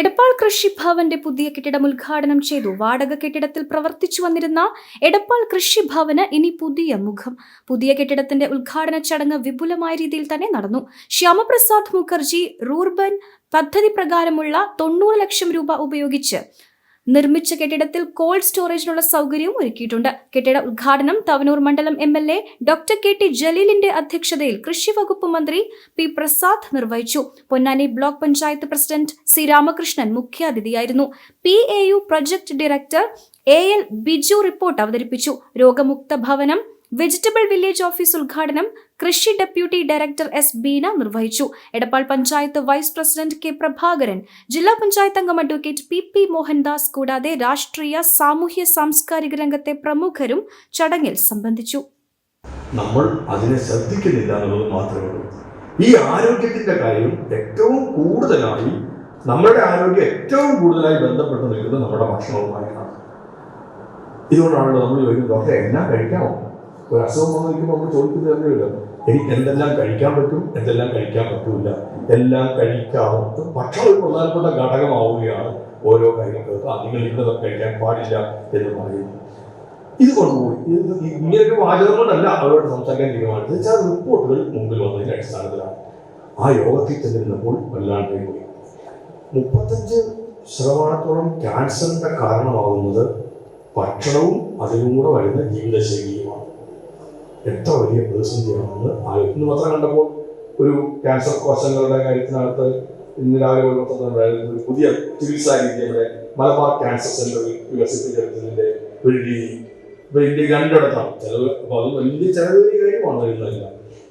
എടപ്പാൾ കൃഷിഭവന്റെ പുതിയ കെട്ടിടം ഉദ്ഘാടനം ചെയ്തു. വാടക കെട്ടിടത്തിൽ പ്രവർത്തിച്ചു വന്നിരുന്ന എടപ്പാൾ കൃഷിഭവന് ഇനി പുതിയ മുഖം. പുതിയ കെട്ടിടത്തിന്റെ ഉദ്ഘാടന ചടങ്ങ് വിപുലമായ രീതിയിൽ തന്നെ നടന്നു. ശ്യാമപ്രസാദ് മുഖർജി റൂർബൻ പദ്ധതി പ്രകാരമുള്ള തൊണ്ണൂറ് ലക്ഷം രൂപ ഉപയോഗിച്ച് നിർമ്മിച്ച കെട്ടിടത്തിൽ കോൾഡ് സ്റ്റോറേജിനുള്ള സൗകര്യവും ഒരുക്കിയിട്ടുണ്ട്. കെട്ടിട ഉദ്ഘാടനം തവനൂർ മണ്ഡലം M L A doctor K T ജലീലിന്റെ അധ്യക്ഷതയിൽ കൃഷി വകുപ്പ് മന്ത്രി പി പ്രസാദ് നിർവഹിച്ചു. Ponnani block panchayat president C Ramakrishnan മുഖ്യാതിഥിയായിരുന്നു. P A U project director A L Biju report അവതരിപ്പിച്ചു. രോഗമുക്ത ഭവനം വെജിറ്റബിൾ വില്ലേജ് ഓഫീസ് ഉദ്ഘാടനം കൃഷി ഡെപ്യൂട്ടി ഡയറക്ടർ എസ് ബീന നിർവഹിച്ചു. Edappal panchayat vice president K Prabhakaran ജില്ലാ പഞ്ചായത്ത് അംഗം അഡ്വക്കേറ്റ് പി പി മോഹൻദാസ് കൂടാതെ രാഷ്ട്രീയ സാമൂഹ്യ സാംസ്കാരിക രംഗത്തെ പ്രമുഖരും ചടങ്ങിൽ സംബന്ധിച്ചു. നമ്മൾ അതിനെ ശ്രദ്ധിക്കുന്നില്ല എന്നുള്ളത് മാത്രമേ ഉള്ളൂ. ഈ ആരോഗ്യത്തിന്റെ കാര്യം ഏറ്റവും കൂടുതലായി നമ്മുടെ ആരോഗ്യം ഏറ്റവും കൂടുതലായി ബന്ധപ്പെട്ട് നിൽക്കുന്നത് നമ്മുടെ ഭക്ഷണവുമായിട്ടാണ്. ഇതുകൊണ്ടാണല്ലോ നമ്മൾ ചോദിക്കുന്നത് ഡോക്ടറെ എല്ലാം കഴിക്കാമോ ഒരു അസുഖം വന്നു നിൽക്കുമ്പോൾ നമ്മൾ ചോദിക്കുന്നത് തന്നെയില്ല. എനിക്ക് എന്തെല്ലാം കഴിക്കാൻ പറ്റും എന്തെല്ലാം കഴിക്കാൻ പറ്റൂല എല്ലാം കഴിക്കാവും ഭക്ഷണം ഒരു പ്രധാനപ്പെട്ട ഘടകമാവുകയാണ് ഓരോ കാര്യങ്ങൾക്ക്. ആ നിങ്ങൾ ഇന്നതൊക്കെ കഴിക്കാൻ പാടില്ല എന്ന് പറയുന്നു. ഇത് കൊണ്ടുപോയി. ഇങ്ങനൊരു വാചകം കൊണ്ടല്ല അവരോട് സംസാരിക്കാൻ തീരുമാനിച്ചത്. വെച്ചാൽ റിപ്പോർട്ടുകൾ മുമ്പിൽ വന്നതിന്റെ അടിസ്ഥാനത്തിലാണ്. ആ യോഗത്തിൽ ചെന്നിരുന്നപ്പോൾ വല്ലാണ്ട് പോയി. മുപ്പത്തഞ്ച് ശതമാനത്തോളം ക്യാൻസറിന്റെ കാരണമാകുന്നത് ഭക്ഷണവും അതിലൂടെ വരുന്ന ജീവിതശൈലിയുമാണ്. എത്ര വലിയ പ്രതിസന്ധിയാണെന്ന് ആലോചിക്കുന്നു. പത്രം കണ്ടപ്പോൾ ഒരു ക്യാൻസർ കോശങ്ങളുടെ കാര്യത്തിനകത്ത് ഇന്ന് രാവിലെ ഒരു ഒരു പുതിയ ചികിത്സാ രീതി നമ്മുടെ മലബാർ ക്യാൻസർ സെന്ററിൽ വികസിപ്പിച്ചെടുത്തതിന്റെ ഒരു രീതി. ഇപ്പൊ ഇന്ത്യ രണ്ടിടത്താണ്. ചെലവ് അപ്പൊ അത് വലിയ ചെലവേറിയ കാര്യമാണ് ഇന്നല്ല